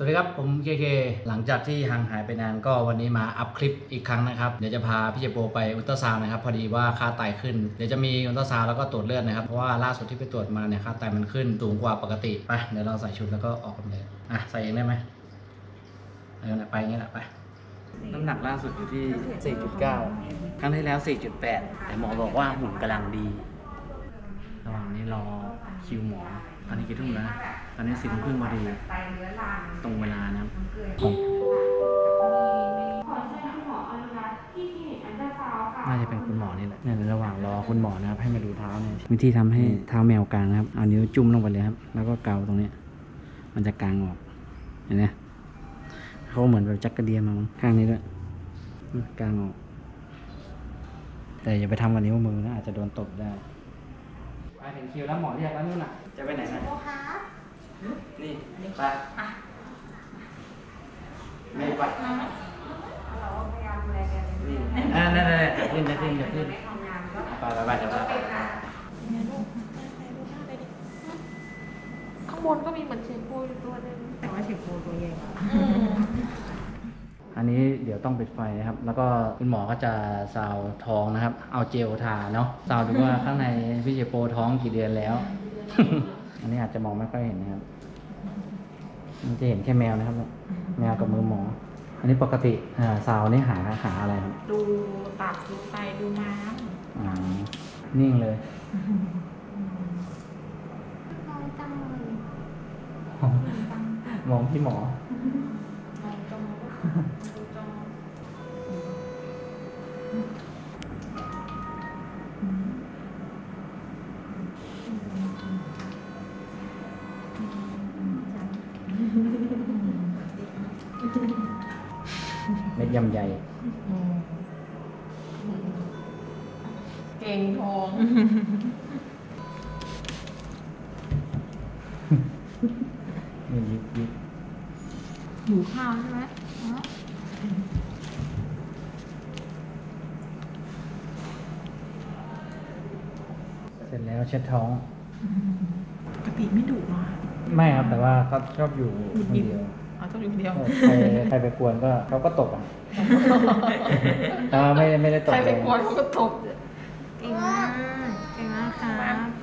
สวัสดีครับ ผมเคเคหลังจากที่ห่างหายไปนานก็วันนี้มาอัพคลิปอีกครั้งนะครับ เดี๋ยวจะพาพี่เจโปไปอุลตราซาวน์นะครับ พอดีว่าค่าไตขึ้น เดี๋ยวจะมีอุลตราซาวน์แล้วก็ตรวจเลือดนะครับ เพราะว่าล่าสุดที่ไปตรวจมาเนี่ยค่าไตมันขึ้นสูงกว่าปกติไปเดี๋ยวเราใส่ชุดแล้วก็ออกกันเลยอะใส่เองได้ไหมเออไปอย่างเงี้ยแหละไปน้ำหนักล่าสุดอยู่ที่ 4.9 ครั้งที่แล้ว 4.8 แต่หมอบอกว่าหุ่นกำลังดี ระหว่างนี้รอ คิวหมอตอนนี้กี่ทุ่มแล้วนะตอนนี้สี่ทุ่มครึ่งพอดีตรงเวลานะครับผมขอเชิญคุณหมออนุรัตน์ที่คลินิกอันเดอร์ซาวด์ค่ะน่าจะเป็นคุณหมอนี่แหละเนี่ยในระหว่างรอคุณหมอนะครับ ให้มาดูเท้าเนี่ยวิธีทำให้เท้าแมวกลางนะครับเอานิ้วจุ่มลงไปเลยครับ แล้วก็เกาตรงเนี้ยมันจะกลางออกเห็นไหมเขาเหมือนแบบจักกระเดียมมามั้งข้างนี้ด้วยอืมกลางออก แต่อย่าไปทำกับนิ้วมือนะอาจจะโดนตบได้ ไปถึงคิวแล้วหมอเรียกแล้วนู่นน่ะ จะไปไหนนะ โอคะนี่ ไปไม่ไปเราพยายามดูแลกันนี่อ่านั่นๆๆจะขึ้นจะขึ้นจะขึ้นไม่ทำงานก็ไปไปไปเดี๋ยวไปข้างบนก็มีเหมือนเชฟโปอยู่ตัวนึงแต่ว่าเชฟโปตัวใหญ่ อันนี้เดี๋ยวต้องปิดไฟนะครับ แล้วก็คุณหมอก็จะซาวท้องนะครับ เอาเจลทาเนาะซาวดูว่าข้างในพี่เจโปท้องกี่เดือนแล้ว อันนี้อาจจะมองไม่ค่อยเห็นนะครับ มันจะเห็นแค่แมวนะครับเนี่ยแมวกับมือหมอ อันนี้ปกติอ่าซาวนี่หาหาอะไรครับดูตับดูไตดูม้ามอ่านิ่งเลยมองจังเลยมองพี่หมอ มองจมูกดูจมูก เม็ดยำใหญ่เก่งทอง นี่ยิบยิบ หิวข้าวใช่ไหมอ๋อเสร็จแล้วเช็ดท้อง ปกติไม่ดุหรอไม่ครับ แต่ว่าเขาชอบอยู่คนเดียวอ๋อต้องอยู่คนเดียว ใครใครไปกวนก็เขาก็ตกอะแต่ว่าไม่ไม่ได้ตกใครไปแรงกวนเขาก็ตบ เก่งมากเก่งมากค่ะ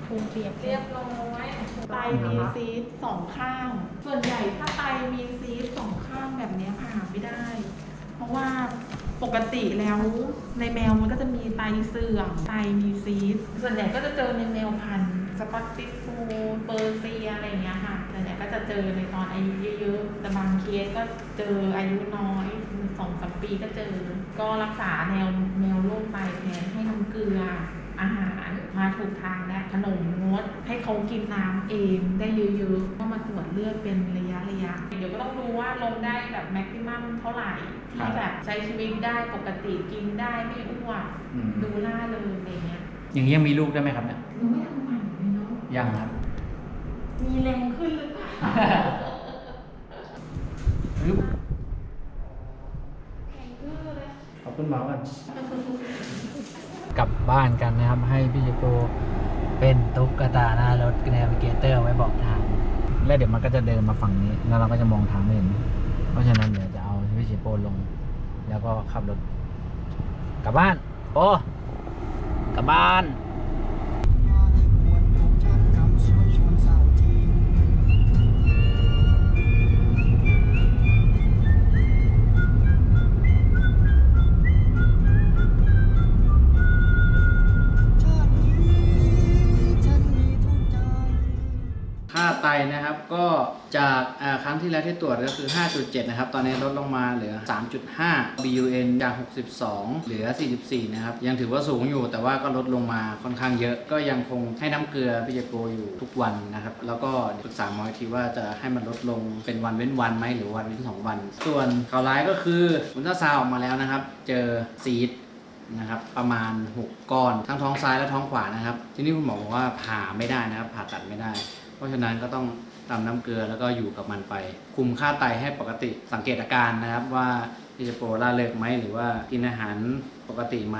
ภูมิเปียกเรียบร้อย ไตมีซีสสองข้าง ส่วนใหญ่ถ้าไตมีซีสสองข้างแบบนี้ผ่าไม่ได้ เพราะว่าปกติแล้วในแมวมันก็จะมีไตเสื่อมไตมีซีสส่วนใหญ่ก็จะเจอในแมวพันธุ์สกอตติชโฟลเปอร์เซียอะไรอย่างเงี้ยค่ะส่วนใหญ่ก็จะเจอในตอนอายุเยอะๆ แต่บางเคสก็เจออายุน้อยสองสามปีก็เจอ ก็รักษาแนวแนวโรคไตแทนให้น้ำเกลือ อาหารมาถูกทางและขนมงดให้เขากินน้ำเองได้เยอะๆก็มาตรวจเลือดเป็นระยะระยะเดี๋ยวก็ต้องดูว่าลงได้แบบแม็กซิมัมเท่าไหร่ที่แบบใช้ชีวิตได้ปกติกินได้ไม่อ้วนอืมดูล่าเลยอะไรเงี้ยอย่างนี้ยังมีลูกได้ไหมครับเนี่ยหนูไม่ทำหมันเลยเนาะยังครับ มีแรงขึ้นหรือเปล่าอึ๊บแข็งขึ้นเลยขอบคุณหมอกัน กลับบ้านกันนะครับ ให้พี่เจโกเป็นตุ๊กตาหน้ารถแนวิเกเตอร์ไว้บอกทาง แล้วเดี๋ยวมันก็จะเดินมาฝั่งนี้ แล้วเราก็จะมองทางไม่เห็น เพราะฉะนั้นเดี๋ยวจะเอาพี่เจโปลง แล้วก็ขับรถกลับบ้าน โอ้กลับบ้าน ค่าไตนะครับก็จากครั้งที่แล้วที่ตรวจก็คือ 5.7 นะครับ ตอนนี้ลดลงมาเหลือ 3.5 BUN จาก 62 เหลือ 44 นะครับ ยังถือว่าสูงอยู่แต่ว่าก็ลดลงมาค่อนข้างเยอะ ก็ยังคงให้น้ำเกลือพิจโกอยู่ทุกวันนะครับ แล้วก็ปรึกษาหมออีกทีว่าจะให้มันลดลงเป็นวันเว้นวันไหมหรือวันเว้นสองวัน ส่วนข่าวร้ายก็คืออุลตราซาวออกมาแล้วนะครับ เจอซีดนะครับประมาณ 6 ก้อน ทั้งท้องซ้ายและท้องขวานะครับ ที่นี่คุณหมอบอกว่าผ่าไม่ได้นะครับ ผ่าตัดไม่ได้ เพราะฉะนั้นก็ต้องตามน้ำเกลือแล้วก็อยู่กับมันไป คุมค่าไตให้ปกติสังเกตอาการนะครับว่าที่จะโปรล่าเลิกไหมหรือว่ากินอาหารปกติไหม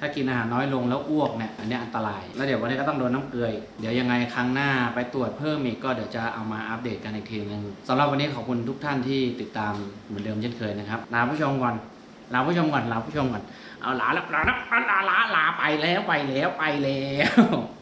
ถ้ากินอาหารน้อยลงแล้วอ้วกเนี่ยอันนี้อันตราย แล้วเดี๋ยววันนี้ก็ต้องโดนน้ำเกลือเดี๋ยวยังไงครั้งหน้าไปตรวจเพิ่มอีกก็เดี๋ยวจะเอามาอัปเดตกันอีกทีนึงสำหรับวันนี้ขอบคุณทุกท่านที่ติดตามเหมือนเดิมเช่นเคยนะครับลาผู้ชมก่อนลาผู้ชมก่อนลาผู้ชมก่อนเอาลาละลาละลาลาลาไปแล้วไปแล้วไปแล้ว